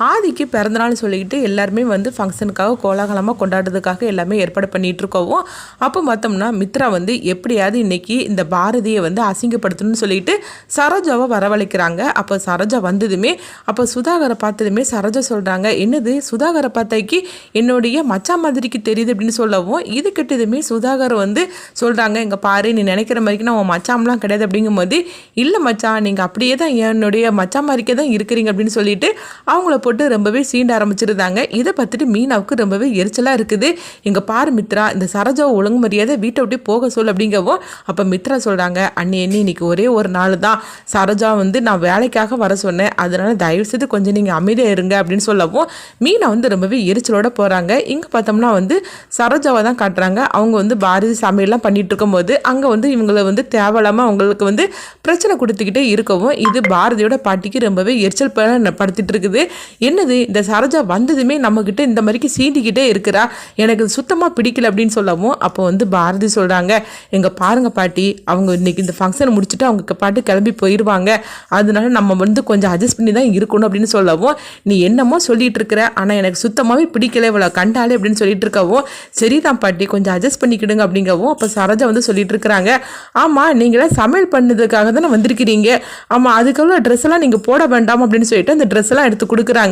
ஆதிக்கு பிறந்தநாள் சொல்லிக்கிட்டு எல்லாருமே வந்து ஃபங்க்ஷனுக்காக கோலாகலமாக கொண்டாடுறதுக்காக எல்லாமே ஏற்பாடு பண்ணிகிட்டு இருக்கோம் அப்போ பார்த்தோம்னா மித்ரா வந்து எப்படியாவது இன்னைக்கு இந்த பாரதியை வந்து அசிங்கப்படுத்தணும்னு சொல்லிட்டு சரோஜாவை வரவழைக்கிறாங்க. அப்போ சரோஜா வந்ததுமே அப்போ சுதாகரை பார்த்ததுமே சரோஜா சொல்கிறாங்க என்னது? சுதாகரை பார்த்தாக்கி என்னுடைய மச்சான் மாதிரிக்கு தெரியுது அப்படின்னு சொல்லவும் இது கிட்டதுமே சுதாகர் வந்து சொல்கிறாங்க இங்கே பாரு நீ நினைக்கிற மாதிரிக்கு நான் உன் மச்சாம்லாம் கிடையாது அப்படிங்கும்போது இல்லை மச்சான் நீங்கள் அப்படியே தான் என்னுடைய மச்சான் மாதிரிக்கே தான் இருக்கிறீங்க அப்படின்னு சொல்லிட்டு அவங்கள போட்டு ரொம்பவே சீண்ட ஆரம்பிச்சிருந்தாங்க. இதை பார்த்துட்டு மீனாவுக்கு ரொம்பவே எரிச்சலாக இருக்குது. இங்கே பாரு மித்ரா இந்த சரோஜாவை ஒழுங்கு மரியாதை வீட்டை விட்டு போக சொல் அப்படிங்கவும் அப்போ மித்ரா சொல்கிறாங்க அண்ணி அண்ணி இன்னைக்கு ஒரே ஒரு நாள் தான். சரோஜா வந்து நான் வேலைக்காக வர சொன்னேன். அதனால் தயவு செய்து கொஞ்சம் நீங்கள் அமைதியாக இருங்க அப்படின்னு சொல்லவும் மீனா வந்து ரொம்பவே எரிச்சலோட போகிறாங்க இங்கே பார்த்தோம்னா வந்து சரோஜாவை தான் காட்டுறாங்க. அவங்க வந்து பாரதி சமையல்லாம் பண்ணிட்டு இருக்கும்போது அங்கே வந்து இவங்களை வந்து தேவையில்லாமல் அவங்களுக்கு வந்து பிரச்சனை கொடுத்துக்கிட்டே இருக்கவும் இது பாரதியோட பாட்டிக்கு ரொம்பவே எரிச்சல் படுத்திட்டு இருக்குது. என்னது இந்த சரோஜா வந்ததுமே நம்மக்கிட்ட இந்த மாதிரிக்கு சீண்டிக்கிட்டே இருக்கிறா? எனக்கு சுத்தமாக பிடிக்கல அப்படின்னு சொல்லவும் அப்போ வந்து பாரதி சொல்கிறாங்க எங்கள் பாருங்க பாட்டி அவங்க இன்னைக்கு இந்த ஃபங்க்ஷன் முடிச்சுட்டு அவங்க பாட்டு கிளம்பி போயிடுவாங்க அதனால நம்ம வந்து கொஞ்சம் அட்ஜஸ்ட் பண்ணி தான் இருக்கணும் அப்படின்னு சொல்லவும் நீ என்னமோ சொல்லிட்டு இருக்கிற ஆனால் எனக்கு சுத்தமாகவே பிடிக்கல இவ்வளோ கண்டாலே அப்படின்னு சொல்லிட்டு இருக்கவும் சரிதான் பாட்டி கொஞ்சம் அட்ஜஸ்ட் பண்ணிக்கிடுங்க அப்படிங்கவும் அப்போ சரோஜா வந்து சொல்லிட்டு இருக்கிறாங்க. ஆமாம் நீங்களே சமையல் பண்ணதுக்காக தானே வந்திருக்கிறீங்க. ஆமாம் அதுக்குள்ள ட்ரெஸ் எல்லாம் நீங்கள் போட வேண்டாம் அப்படின்னு சொல்லிட்டு அந்த ட்ரெஸ் எல்லாம் எடுத்து கொடுக்குறாங்க.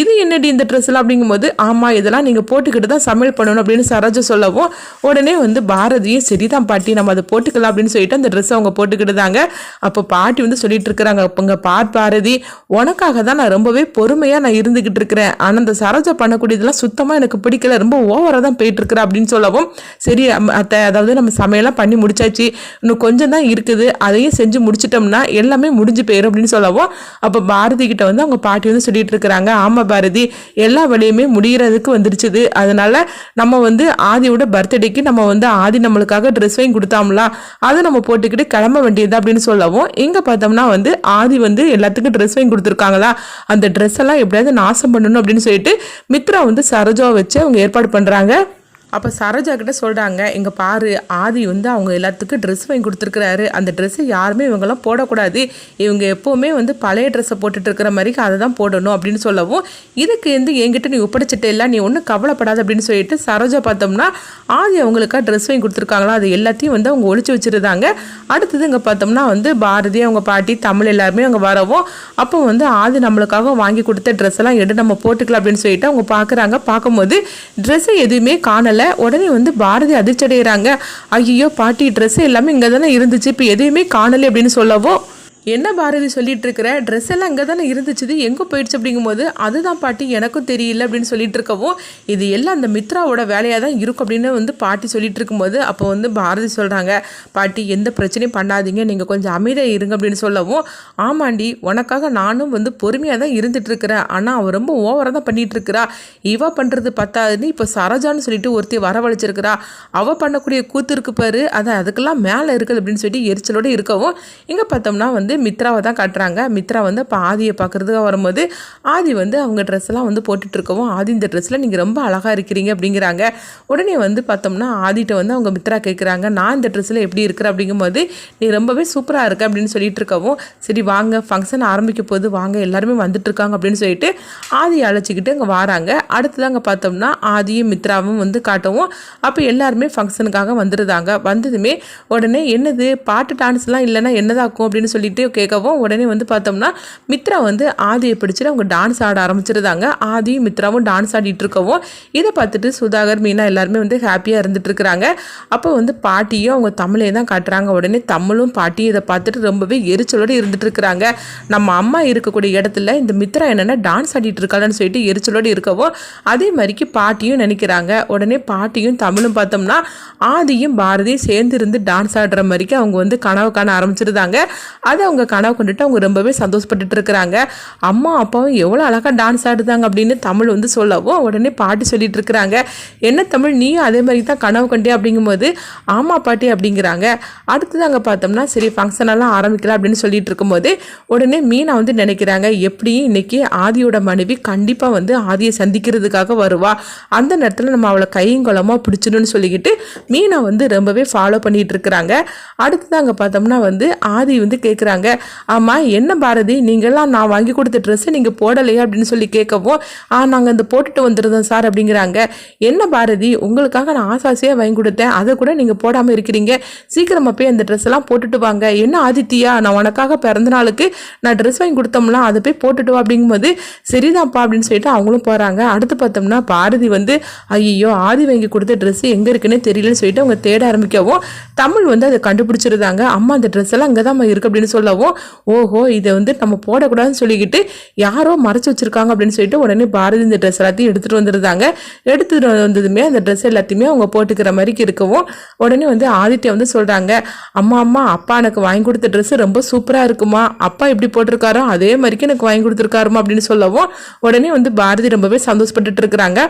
இது என்னடி இந்த ட்ரெஸ் அப்படிங்கும்போது ஆமாம் இதெல்லாம் நீங்கள் போட்டுக்கிட்டு தான் சமையல் பண்ணணும் அப்படின்னு சரோஜா சொல்லவும் உடனே வந்து பாரதியும் சரிதான் பாட்டி நம்ம அதை போட்டுக்கலாம் அப்படின்னு சொல்லிட்டு அந்த ட்ரெஸ் அவங்க போட்டுக்கிட்டுதாங்க அப்போ பாட்டி வந்து சொல்லிட்டு இருக்கிறாங்க அப்போங்க பார் பாரதி உனக்காக தான் நான் ரொம்பவே பொறுமையாக நான் இருந்துக்கிட்டு இருக்கிறேன். ஆனால் அந்த சரோஜா பண்ணக்கூடியதெல்லாம் சுத்தமாக எனக்கு பிடிக்கல. ரொம்ப ஓவராக தான் போயிட்டுருக்குற அப்படின்னு சொல்லவும் சரி அத்தை அதாவது நம்ம சமையலாம் பண்ணி முடிச்சாச்சு. இன்னும் கொஞ்சம் தான் இருக்குது. அதையும் செஞ்சு முடிச்சிட்டோம்னா எல்லாமே முடிஞ்சு போயிடும் அப்படின்னு சொல்லவும் அப்போ பாரதி கிட்ட வந்து அவங்க பாட்டி வந்து சொல்லிட்டு இருக்கிறாங்க ஆமாம் பாரதி எல்லா வேலையுமே முடிகிறதுக்கு வந்துருச்சுது. அதனால நம்ம வந்து ஆதியோட பர்த்டேக்கு நம்ம வந்து ஆதி நம்மளுக்காக ட்ரெஸ் வாங்கி கொடுத்தாம்ல? அதை நம்ம போட்டுக்கிட்டு கிளம்ப வேண்டியது அப்படின்னு சொல்லவும் இங்கே பார்த்தோம்னா வந்து ஆதி வந்து எல்லாத்துக்கும் ட்ரெஸ் வாங்கி கொடுத்துருக்காங்களா? அந்த ட்ரெஸ் எல்லாம் எப்படியாவது நாசம் பண்ணணும் அப்படின்னு சொல்லிட்டு மித்ரா வந்து சரோஜாவை வச்சு அவங்க ஏற்பாடு பண்ணுறாங்க அப்போ சரோஜா கிட்ட சொல்கிறாங்க இங்கே பாரு ஆதி வந்து அவங்க எல்லாத்துக்கும் ட்ரெஸ் வாங்கி கொடுத்துருக்குறாரு. அந்த ட்ரெஸ்ஸை யாருமே இவங்கெல்லாம் போடக்கூடாது. இவங்க எப்போவுமே வந்து பழைய ட்ரெஸ்ஸை போட்டுட்டு இருக்கிற மாதிரி அதை தான் போடணும் அப்படின்னு சொல்லவும் இதுக்கு வந்து என்கிட்ட நீ ஒப்படைச்சிட்டே இல்லை நீ ஒன்றும் கவலைப்படாது அப்படின்னு சொல்லிட்டு சரோஜா பார்த்தோம்னா ஆதி அவங்களுக்கா ட்ரெஸ் வாங்கி கொடுத்துருக்காங்களா? அது எல்லாத்தையும் வந்து அவங்க ஒழிச்சு வச்சிருந்தாங்க. அடுத்தது இங்கே பார்த்தோம்னா வந்து பாரதி அவங்க பாட்டி தமிழ் எல்லாருமே அவங்க வரவும் அப்போ வந்து ஆதி நம்மளுக்காக வாங்கி கொடுத்த ட்ரெஸ் எல்லாம் எடுத்து நம்ம போட்டுக்கலாம் அப்படின்னு சொல்லிட்டு அவங்க பார்க்குறாங்க பார்க்கும்போது ட்ரெஸ்ஸை எதுவுமே காணலை. உடனே வந்து பாரதி அதிர்ச்சி அடைகிறாங்க ஐயோ பாட்டி ட்ரெஸ் எல்லாமே இங்கே தானே இருந்துச்சு. இப்போ எதையுமே காணலை அப்படின்னு சொல்லவோ என்ன பாரதி சொல்லிட்டு இருக்கிற ட்ரெஸ் எல்லாம் இங்கே தானே இருந்துச்சு எங்கே போயிடுச்சு அப்படிங்கும்போது அதுதான் பாட்டி எனக்கும் தெரியல அப்படின்னு சொல்லிட்டு இருக்கவும் இது எல்லாம் அந்த மித்ராவோட வேலையாக தான் இருக்கும் அப்படின்னு வந்து பாட்டி சொல்லிட்டு இருக்கும்போது அப்போ வந்து பாரதி சொல்கிறாங்க பாட்டி எந்த பிரச்சனையும் பண்ணாதீங்க. நீங்கள் கொஞ்சம் அமைதியாக இருங்க அப்படின்னு சொல்லவும் ஆமாண்டி உனக்காக நானும் வந்து பொறுமையாக தான் இருந்துட்டு இருக்கிறேன் ஆனால் அவள் ரொம்ப ஓவராக தான் பண்ணிட்டு இருக்கிறா இவ பண்ணுறது பத்தாதுன்னு இப்போ சரோஜான்னு சொல்லிட்டு ஒருத்தி வரவழைச்சிருக்கிறா. அவள் பண்ணக்கூடிய கூத்து இருக்கு பாரு அதை அதுக்கெல்லாம் மேலே இருக்குது அப்படின்னு சொல்லிட்டு எரிச்சலோடு இருக்கவும் இங்கே பார்த்தோம்னா வந்து மித்ராவை தான் காட்டுறாங்க. மித்ரா வந்து இப்போ ஆதியை பார்க்குறதுக்காக வரும்போது ஆதி வந்து அவங்க ட்ரெஸ்லாம் வந்து போட்டுட்ருக்கவும் ஆதி இந்த ட்ரெஸ்ஸில் நீங்கள் ரொம்ப அழகாக இருக்கிறீங்க அப்படிங்கிறாங்க. உடனே வந்து பார்த்தோம்னா ஆதிட்ட வந்து அவங்க மித்ரா கேட்குறாங்க நான் இந்த ட்ரெஸ்ஸில் எப்படி இருக்கிற? அப்படிங்கும்போது நீ ரொம்பவே சூப்பராக இருக்க அப்படின்னு சொல்லிட்டு இருக்கவும் சரி வாங்க ஃபங்க்ஷன் ஆரம்பிக்க போது வாங்க எல்லாருமே வந்துட்டுருக்காங்க அப்படின்னு சொல்லிட்டு ஆதி அழைச்சிக்கிட்டு அங்கே வராங்க. அடுத்தது அங்கே பார்த்தோம்னா ஆதியும் மித்ராவும் வந்து காட்டவும் அப்போ எல்லாருமே ஃபங்க்ஷனுக்காக வந்துருந்தாங்க. வந்ததுமே உடனே என்னது பாட்டு டான்ஸ்லாம் இல்லைன்னா என்னதாக்கும்? அப்படின்னு சொல்லிட்டு கேட்கவும் உடனே வந்து பார்த்தோம்னா மித்ரா வந்து ஆதியை பிடிச்சிட்டு அவங்க டான்ஸ் ஆட ஆரம்பிச்சிருந்தாங்க. ஆதியும் மித்ராவும் டான்ஸ் ஆடிட்டு இருக்கவும் இதை பார்த்துட்டு சுதாகர் மீனா எல்லாருமே வந்து ஹாப்பியாக இருந்துட்டு இருக்கிறாங்க. அப்போ வந்து பாட்டியும் அவங்க தமிழையும் தான் காட்டுறாங்க. உடனே தமிழும் பாட்டியும் இதை பார்த்துட்டு ரொம்பவே எரிச்சலோடு இருந்துட்டு இருக்கிறாங்க. நம்ம அம்மா இருக்கக்கூடிய இடத்துல இந்த மித்ரா என்னென்னா டான்ஸ் ஆடிட்டு இருக்காளன்னு சொல்லிட்டு எரிச்சலோடு இருக்கவும் அதே மாதிரிக்கு பாட்டியும் நினைக்கிறாங்க. உடனே பாட்டியும் தமிழும் பார்த்தோம்னா ஆதியும் பாரதியும் சேர்ந்து இருந்து டான்ஸ் ஆடுற மாதிரிக்கு அவங்க வந்து கனவு காண ஆரம்பிச்சிருந்தாங்க. அதை அவங்க கனவு கொண்டுட்டு அவங்க ரொம்பவே சந்தோஷப்பட்டுட்டு இருக்கிறாங்க அம்மா அப்பாவும் எவ்வளோ அழகாக டான்ஸ் ஆடுதாங்க அப்படின்னு தமிழ் வந்து சொல்லவும் உடனே பாட்டி சொல்லிட்டு இருக்கிறாங்க என்ன தமிழ் நீயும் அதே மாதிரி தான் கனவு கண்டே அப்படிங்கும்போது ஆமா பாட்டி அப்படிங்கிறாங்க. அடுத்தது அங்கே பார்த்தோம்னா சரி ஃபங்க்ஷன் எல்லாம் ஆரம்பிக்கலாம் அப்படின்னு சொல்லிட்டு இருக்கும்போது உடனே மீனா வந்து நினைக்கிறாங்க எப்படியும் இன்னைக்கு ஆதியோட மனைவி கண்டிப்பாக வந்து ஆதியை சந்திக்கிறதுக்காக வருவா. அந்த நேரத்தில் நம்ம அவளை கையங்குளமாக பிடிச்சிடணும்னு சொல்லிக்கிட்டு மீனா வந்து ரொம்பவே ஃபாலோ பண்ணிட்டு இருக்கிறாங்க அடுத்தது அங்கே பார்த்தோம்னா வந்து ஆதி வந்து கேட்குறாங்க ஆமாம் என்ன பாரதி நீங்களாம் நான் வாங்கி கொடுத்த ட்ரெஸ்ஸை நீங்கள் போடலையா அப்படின்னு சொல்லி கேட்கவும் ஆ நாங்கள் இந்த போட்டுட்டு வந்துருந்தோம் சார் அப்படிங்கிறாங்க. என்ன பாரதி உங்களுக்காக நான் ஆசாசியாக வாங்கி கொடுத்தேன். அதை கூட நீங்கள் போடாமல் இருக்கிறீங்க. சீக்கிரமாக போய் அந்த ட்ரெஸ் எல்லாம் போட்டுட்டு வாங்க. என்ன ஆதித்யா நான் உனக்காக பிறந்த நாளுக்கு நான் ட்ரெஸ் வாங்கி கொடுத்தோம்னா அதை போய் போட்டுட்டு வா அப்படிங்கும்போது சரிதான்ப்பா அப்படின்னு சொல்லிட்டு அவங்களும் போகிறாங்க அடுத்து பார்த்தோம்னா பாரதி வந்து ஐயோ ஆதி வாங்கி கொடுத்த ட்ரெஸ் எங்கே இருக்குன்னு தெரியலன்னு சொல்லிட்டு அவங்க தேட ஆரம்பிக்கவும் தமிழ் வந்து அதை கண்டுபிடிச்சிருந்தாங்க. அம்மா அந்த ட்ரெஸ் எல்லாம் அங்கே தான் இருக்கு அப்படின்னு சொல்லி சொல்லவும் ஓஹோ இதை வந்து நம்ம போடக்கூடாதுன்னு சொல்லிக்கிட்டு யாரோ மறைச்சு வச்சிருக்காங்க அப்படின்னு சொல்லிட்டு உடனே பாரதி இந்த ட்ரெஸ் எல்லாத்தையும் எடுத்துட்டு வந்துருந்தாங்க எடுத்துட்டு வந்ததுமே அந்த ட்ரெஸ் எல்லாத்தையுமே அவங்க போட்டுக்கிற மாதிரி இருக்கவும் உடனே வந்து ஆதித்யா வந்து சொல்றாங்க அம்மா அம்மா அப்பா எனக்கு வாங்கி கொடுத்த ட்ரெஸ் ரொம்ப சூப்பராக இருக்குமா? அப்பா எப்படி போட்டிருக்காரோ அதே மாதிரிக்கு எனக்கு வாங்கி கொடுத்துருக்காருமா? அப்படின்னு சொல்லவும் உடனே வந்து பாரதி ரொம்பவே சந்தோஷப்பட்டுட்டு இருக்கிறாங்க.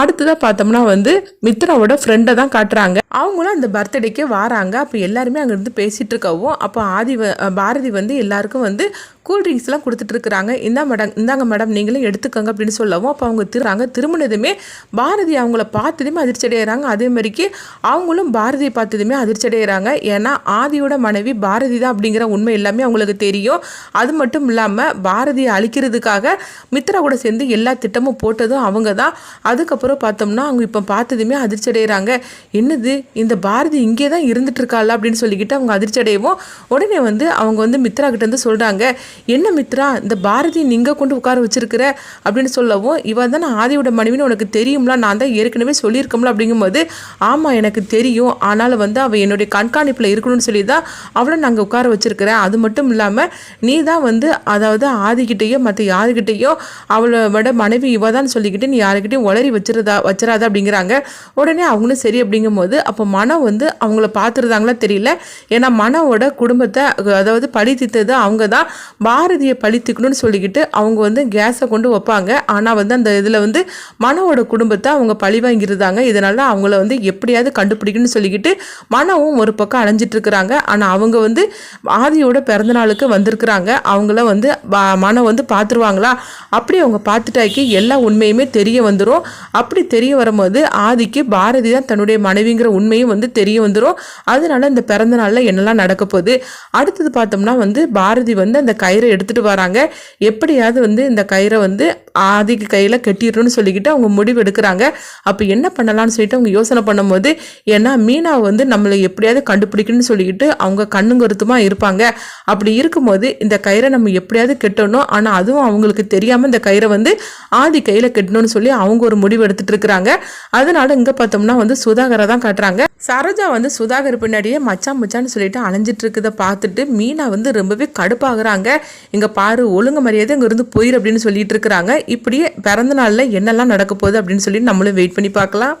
அடுத்ததாக பார்த்தோம்னா வந்து மித்ராவோட ஃப்ரெண்டை தான் காட்டுறாங்க. அவங்களும் அந்த பர்த்டேக்கு வராங்க. அப்போ எல்லாருமே அங்கேருந்து பேசிட்டு இருக்கவும் அப்போ ஆதி பாரதி பாரதி வந்து எல்லாருக்கும் வந்து கூல் ட்ரிங்க்ஸ்லாம் கொடுத்துட்ருக்குறாங்க மேடம் இந்தாங்க மேடம் நீங்களும் எடுத்துக்கோங்க அப்படின்னு சொல்லவும் அப்போ அவங்க திருறாங்க திரும்பினதுமே பாரதி அவங்கள பார்த்ததுமே அதிர்ச்சி அடைகிறாங்க அதே மாதிரிக்கு அவங்களும் பாரதியை பார்த்ததுமே அதிர்ச்சி அடைகிறாங்க ஏன்னா ஆதியோட மனைவி பாரதி தான் அப்படிங்கிற உண்மை எல்லாமே அவங்களுக்கு தெரியும். அது மட்டும் இல்லாமல் பாரதியை அழிக்கிறதுக்காக மித்ரா கூட சேர்ந்து எல்லா திட்டமும் போட்டதும் அவங்க தான். அதுக்கப்புறம் பார்த்தோம்னா அவங்க இப்போ பார்த்ததுமே அதிர்ச்சி அடைகிறாங்க என்னது? இந்த பாரதி இங்கே தான் இருந்துட்டு இருக்காள் அப்படின்னு சொல்லிக்கிட்டு அவங்க அதிர்ச்சி அடையவும் உடனே வந்து அவங்க வந்து மித்ரா கிட்டேருந்து சொல்கிறாங்க என்ன மித்ரா இந்த பாரதி நீங்க கொண்டு உட்கார வச்சிருக்கிற? அப்படின்னு சொல்லவும் இவன் தான் ஆதியோட மனைவின்னு உனக்கு தெரியும்ல நான் தான் ஏற்கனவே சொல்லியிருக்கோம்ல அப்படிங்கும்போது ஆமாம் எனக்கு தெரியும். ஆனாலும் வந்து அவள் என்னுடைய கண்காணிப்பில் இருக்கணும்னு சொல்லி தான் அவளை நாங்கள் உட்கார வச்சிருக்கிறேன். அது மட்டும் இல்லாமல் நீ தான் வந்து அதாவது ஆதிக்கிட்டேயோ மற்ற யாருக்கிட்டேயோ அவளோட மனைவி இவ தான் சொல்லிக்கிட்டு நீ யாருக்கிட்டையும் உளறி வச்சிருதா வச்சிடாத அப்படிங்கிறாங்க. உடனே அவங்களும் சரி அப்படிங்கும்போது அப்போ மனம் வந்து அவங்கள பார்த்துருந்தாங்களா தெரியல. ஏன்னா மனவோட குடும்பத்தை அதாவது பழி தீர்த்தது அவங்க தான் பாரதியை பழி சொல்லிக்கிட்டு அவங்க வந்து கேஸை கொண்டு வைப்பாங்க. ஆனால் வந்து அந்த இதில் வந்து மனவோட குடும்பத்தை அவங்க பழி வாங்கியிருந்தாங்க. இதனால அவங்கள வந்து எப்படியாவது கண்டுபிடிக்கணும்னு சொல்லிக்கிட்டு மனவும் ஒரு பக்கம் அலைஞ்சிட்டு இருக்கிறாங்க ஆனால் அவங்க வந்து ஆதியோட பிறந்த நாளுக்கு வந்திருக்கிறாங்க. அவங்கள வந்து மனம் வந்து பார்த்துருவாங்களா? அப்படி அவங்க பார்த்துட்டாக்கி எல்லா உண்மையுமே தெரிய வந்துடும் அப்படி தெரிய வரும்போது ஆதிக்கு பாரதி தான் தன்னுடைய மனைவிங்கிற உண்மையும் வந்து தெரிய வந்துடும் அதனால இந்த பிறந்த நாளில் என்னெல்லாம் நடக்க போகுது? அடுத்தது பார்த்தோம்னா வந்து பாரதி வந்து அந்த கயிறை எடுத்துட்டு வராங்க. எப்படியாவது வந்து இந்த கயிறை வந்து ஆதிக்கு கையில் கட்டிடணும்னு சொல்லிக்கிட்டு அவங்க முடிவு எடுக்கிறாங்க. அப்போ என்ன பண்ணலாம்னு சொல்லிட்டு அவங்க யோசனை பண்ணும்போது ஏன்னா மீனா வந்து நம்மளை எப்படியாவது கண்டுபிடிக்கணும்னு சொல்லிக்கிட்டு அவங்க கண்ணுங்கருத்துமா இருப்பாங்க. அப்படி இருக்கும்போது இந்த கயிறை நம்ம எப்படியாவது கட்டணும். ஆனால் அதுவும் அவங்களுக்கு தெரியாமல் இந்த கயிறை வந்து ஆதி கையில் கட்டணும்னு சொல்லி அவங்க ஒரு முடிவு எடுத்துட்டு இருக்கிறாங்க. அதனால இங்கே பார்த்தோம்னா வந்து சுதாகரை தான் காட்டுறாங்க. சரோஜா வந்து சுதாகர் பின்னாடியே மச்சான் மச்சான்னு சொல்லிட்டு அலைஞ்சிட்டு இருக்கதை பார்த்துட்டு மீனா வந்து ரொம்பவே கடுப்பாகிறாங்க. இங்கே பாரு ஒழுங்கு மரியாதை இங்கேருந்து போயிரு அப்படின்னு சொல்லிட்டு இருக்கிறாங்க. இப்படியே பிறந்த நாளில் என்னெல்லாம் நடக்க போகுது அப்படின்னு சொல்லி நம்மளும் வெயிட் பண்ணி பார்க்கலாம்.